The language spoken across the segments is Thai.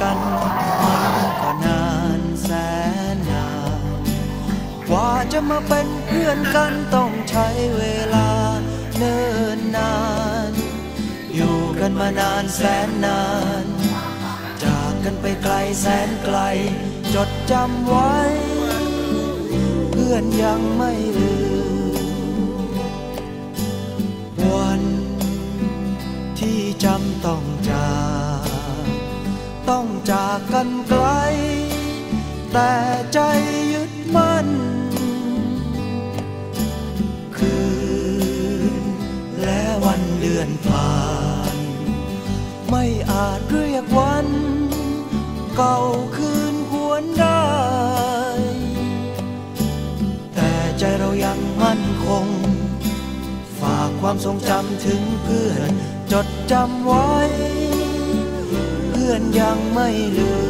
กันมันก็นานแสนนานกว่าจะมาเป็นเพื่อนกันต้องใช้เวลาเนิ่นนาน อยู่กันมานานแสนนาน จากกันไปไกลแสนไกล จดจำไว้ เพื่อนยังไม่ลืม วันที่จำต้องจากต้องจา กันไกล แต่ใจยึดมั่น คืนและวันเดือนผ่าน ไม่อาจเรียกวัน เก่าคืนหวนได้ แต่ใจเรายังมั่นคง ฝากความทรงจำถึงเพื่อน จดจำไว้ เพื่อนยังไม่ลืม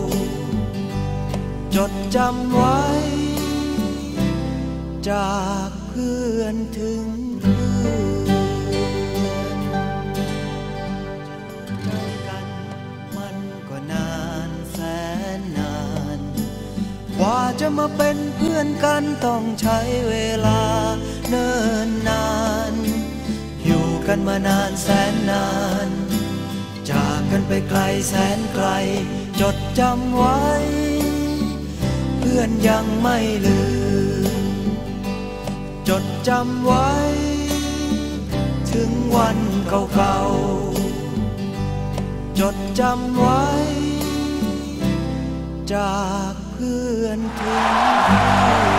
จดจำไว้ จากเพื่อนถึงเพื่อนใจกันมันก็นานแสนนาน กว่าจะมาเป็นเพื่อนกันต้องใช้เวลาเนิ่นนาน อยู่กันมานานแสนนาน จากกันไปไกลแสนไกล จดจำไว้ เพื่อนยังไม่ลืม จดจำไว้ ถึงวันเก่าๆ จดจำไว้ จากเพื่อนถึงเ